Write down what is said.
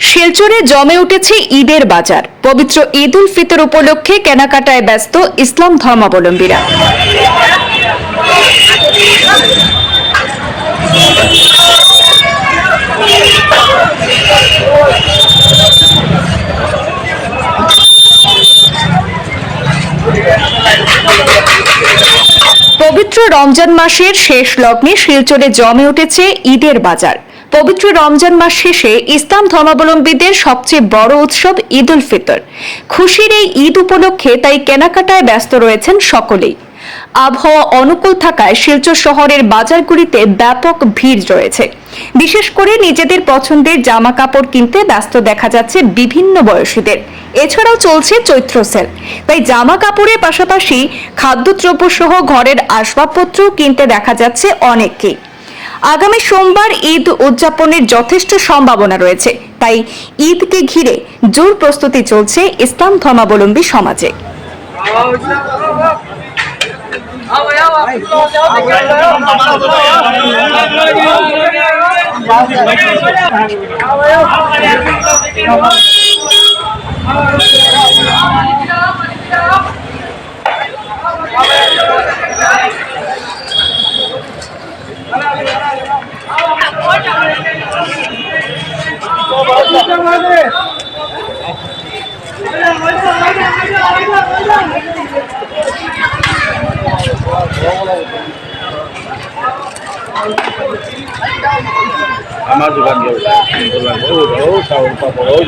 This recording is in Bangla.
শিলচরে জমে উঠেছে ঈদের বাজার। পবিত্র ঈদ উল ফিতর উপলক্ষে কেনাকাটায় ব্যস্ত ইসলাম ধর্মাবলম্বীরা। পবিত্র রমজান মাসের শেষ লগ্নে শিলচরে জমে উঠেছে ঈদের বাজার। পবিত্র রমজান মাস শেষে ইসলাম ধর্মাবলম্বীদের সবচেয়ে বড় উৎসব ঈদ উল ফিতর। খুশির এই ঈদ উপলক্ষে তাই কেনাকাটায় ব্যস্ত রয়েছেন সকলেই। আবহাওয়া অনুকূল থাকায় শিলচর শহরের বাজারগুলিতে ব্যাপক ভিড় রয়েছে বিশেষ করে নিজেদের পছন্দের জামা কাপড় কিনতে ব্যস্ত দেখা যাচ্ছে বিভিন্ন বয়সীদের। এছাড়াও চলছে চৈত্র সেল। তাই জামা কাপড়ের পাশাপাশি খাদ্যদ্রব্য সহ ঘরের আসবাবপত্রও কিনতে দেখা যাচ্ছে অনেককেই। আগামী সোমবার ঈদ উদযাপনের যথেষ্ট সম্ভাবনা রয়েছে তাই ঈদকে ঘিরে জোর প্রস্তুতি চলছে ইসলাম ধর্মাবলম্বী সমাজে আমার দোকান যাবে ও চাউল পাপড় ও